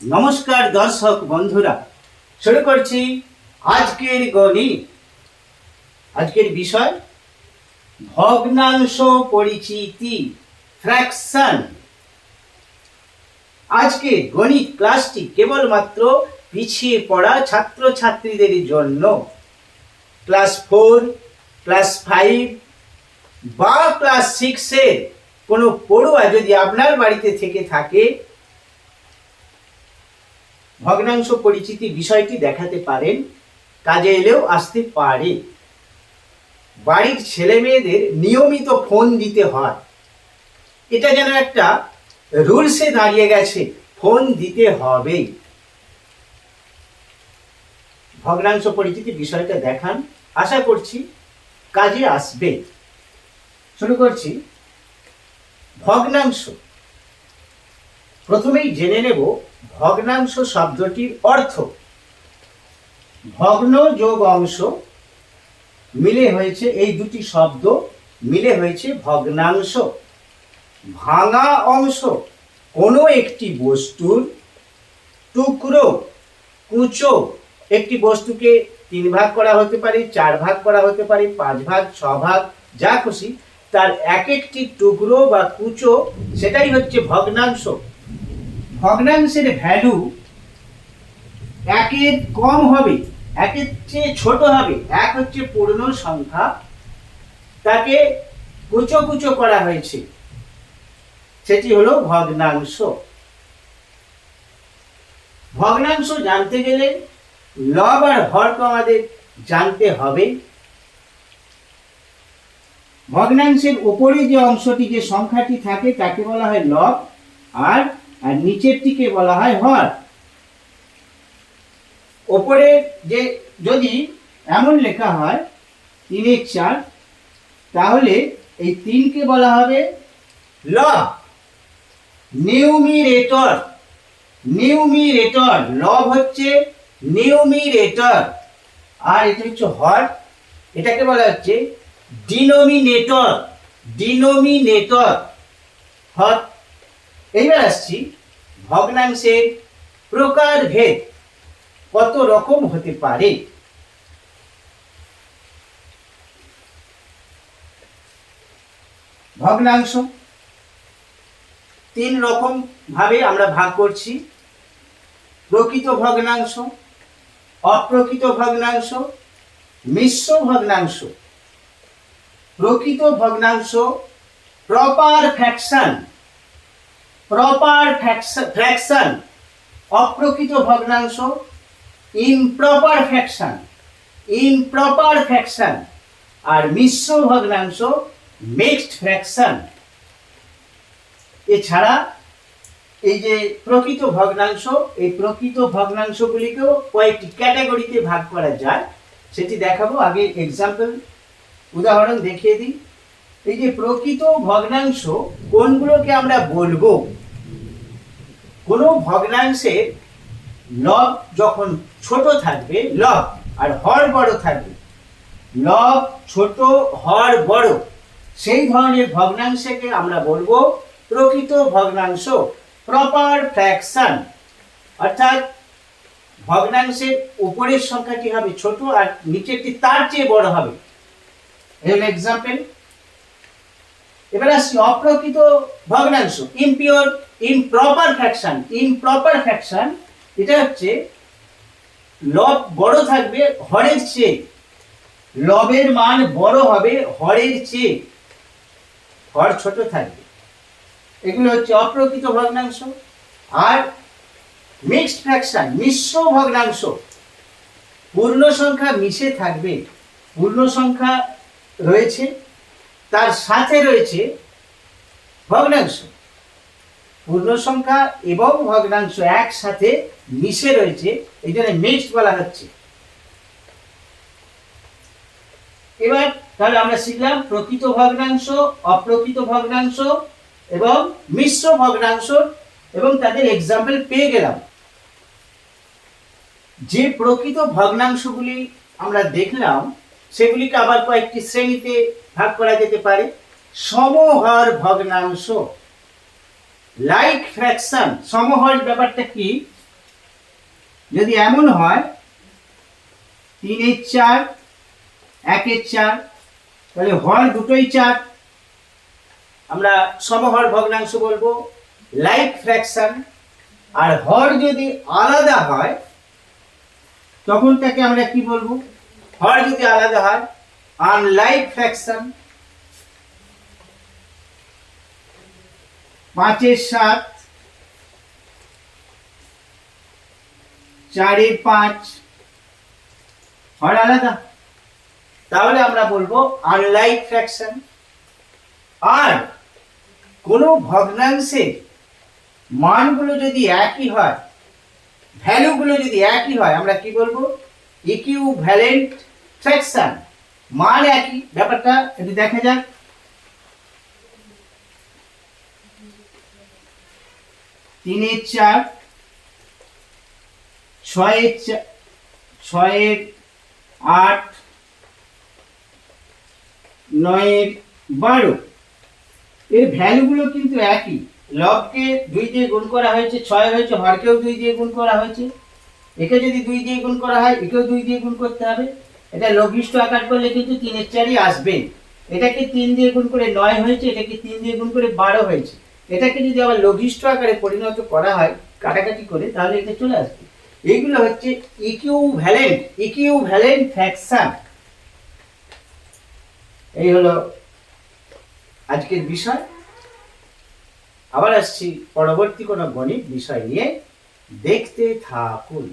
নমস্কার দর্শক বন্ধুরা, শুরু করছি আজকের গণিত আজকের বিষয়, ভগ্নাংশ পরিচিতি ফ্র্যাকশন আজকে গণিত ক্লাসটি কেবলমাত্র পিছিয়ে পড়া ছাত্রছাত্রীদের জন্য। ক্লাস ফোর ক্লাস ফাইভ বা ক্লাস সিক্সের কোনো পড়ুয়া যদি আপনার বাড়িতে থেকে থাকে ভগ্নাংশ পরিচিতি বিষয়টি দেখাতে পারেন। কাজে এলেও আসতে পারে। বাড়ির ছেলে মেয়েদের নিয়মিত ফোন দিতে হয়। এটা যেন একটা রুলসে দাঁড়িয়ে গেছে, ফোন দিতে হবেই ভগ্নাংশ পরিচিতি বিষয়টা দেখান। আশা করছি কাজে আসবে। শুরু করছি। ভগ্নাংশ। প্রথমেই জেনে নেব ভগ্নাংশ শব্দটির অর্থ। ভগ্ন যোগ অংশ মিলে হয়েছে, এই দুটি শব্দ মিলে হয়েছে ভগ্নাংশ। ভাঙা অংশ কোনো একটি বস্তুর টুকরো, কুচো, একটি বস্তুকে তিন ভাগ করা হতে পারে, চার ভাগ করা হতে পারে, পাঁচ ভাগ, ছ ভাগ, যা খুশি, তার এক একটি টুকরো বা কুচো, সেটাই হচ্ছে ভগ্নাংশ। ভগ্নাংশের ভ্যালু একের কম হবে, একের চেয়ে ছোট হবে, এক হচ্ছে পূর্ণ সংখ্যা, তাকে কুচো কুচো করা হয়েছে। সেটি হলো ভগ্নাংশ। ভগ্নাংশ জানতে গেলে লব আর হরকে আমাদের জানতে হবে। ভগ্নাংশের উপরে যে অংশটি যে সংখ্যাটি থাকে, তাকে বলা হয় লব আর আর নিচেরটিকে বলা হয় হর। ওপরে যে যদি এমন লেখা হয়, তিনের চার, তাহলে এই তিনকে বলা হবে লব নিউমিরেটর। নিউমিরেটর, লব হচ্ছে নিউমিরেটর। আর এটা হচ্ছে হর। এটাকে বলা হচ্ছে ডিনোমিনেটর। ডিনোমিনেটর। হর এইবার আসছি ভগ্নাংশের প্রকারভেদ কত রকম হতে পারে? ভগ্নাংশ, তিন রকম ভাবে আমরা ভাগ করছি। প্রকৃত ভগ্নাংশ, অপ্রকৃত ভগ্নাংশ, মিশ্র ভগ্নাংশ। প্রকৃত ভগ্নাংশ প্রপার ফ্র্যাকশন প্রপার ফ্র্যাকশন অপ্রকৃত ভগ্নাংশ ইমপ্রপার ফ্র্যাকশন ইমপ্রপার ফ্র্যাকশন আর মিশ্র ভগ্নাংশ মিক্সড ফ্র্যাকশন এছাড়া এই যে প্রকৃত ভগ্নাংশ, এই প্রকৃত ভগ্নাংশগুলিকেও কয়েকটি ক্যাটাগরিতে ভাগ করা যায়। সেটি দেখাবো, আগে এক্সাম্পল উদাহরণ দেখিয়ে দিই। এই যে প্রকৃত ভগ্নাংশ, কোনগুলোকে আমরা বলব? কোনো ভগ্নাংশের লব যখন ছোট থাকবে, লব, আর হর বড় থাকবে। লব ছোট, হর বড়, সেই ধরনের ভগ্নাংশকে আমরা বলব প্রকৃত ভগ্নাংশ প্রপার ফ্র্যাকশন অর্থাৎ ভগ্নাংশের উপরের সংখ্যাটি হবে ছোট আর নিচেরটি তার চেয়ে বড় হবে। এর এক্সাম্পল এবার আসছি অপ্রকৃত ভগ্নাংশ impure improper fraction improper fraction এটা হচ্ছে লব বড় থাকবে হরের চেয়ে। লবের মান বড় হবে হরের চেয়ে। হর ছোট থাকবে। এগুলো হচ্ছে অপ্রকৃত ভগ্নাংশ। আর মিক্সড ফ্র্যাকশন মিশ্র ভগ্নাংশ, পূর্ণ সংখ্যা মিশে থাকবে। পূর্ণ সংখ্যা রয়েছে। তার সাথে রয়েছে ভগ্নাংশ। পূর্ণ সংখ্যা এবং ভগ্নাংশ একসাথে মিশে রয়েছে, এই জন্য মিক্সড বলা হচ্ছে। এবার তাহলে আমরা শিখলাম প্রকৃত ভগ্নাংশ, অপ্রকৃত ভগ্নাংশ এবং মিশ্র ভগ্নাংশ এবং তাদের এক্সাম্পল পেয়ে গেলাম। যে প্রকৃত ভগ্নাংশগুলি আমরা দেখলাম সেগুলিকে আবার কয়েকটি শ্রেণীতে ভাগ করা যেতে পারে। সমহর ভগ্নাংশ। লাইক ফ্র্যাকশন সমহর ব্যাপারটা কি? যদি এমন হয়, তিনের চার, একের চার, তাহলে হর দুটোই চার। আমরা সমহর ভগ্নাংশ বলব লাইক ফ্র্যাকশন আর হর যদি আলাদা হয়, তখন তাকে আমরা কি বলব? হর যদি আলাদা হয় আনলাইক ফ্র্যাকশন পাঁচের সাত, চারের পাঁচ হর আলাদা? তাহলে আমরা বলব আনলাইক ফ্র্যাকশন আর কোনো ভগ্নাংশের মানগুলো যদি একই হয় ভ্যালুগুলো যদি একই হয়, আমরা কি বলব? ইকিউ ভ্যালেন্ট ফ্র্যাকশন মান একই ব্যাপারটা একটু দেখা যাক। তিনের চার, ছয়ের চা- ছয়ের আট, নয়ের বারো। এর ভ্যালুগুলো কিন্তু একই। লবকে দুই দিয়ে গুণ করা হয়েছে, ছয় হয়েছে, হরকেও দুই দিয়ে গুণ করা হয়েছে। একে যদি দুই দিয়ে গুণ করা হয়, একেও দুই দিয়ে গুণ করতে হবে। এটা লঘিষ্ঠ আকার করলে কিন্তু তিনের চারই আসবে। এটাকে তিন দিয়ে গুণ করে নয় হয়েছে, এটাকে তিন দিয়ে গুণ করে বারো হয়েছে। এটাকে যদি আবার লঘিষ্ঠ আকারে পরিণত করা হয়, কাটাকাটি করে, তাহলে এটা চলে আসবে। এইগুলো হচ্ছে equivalent equivalent fraction এই হলো আজকের বিষয়। আবার আসছি, পরবর্তী কোনো গণিত বিষয় নিয়ে। দেখতে থাকুন।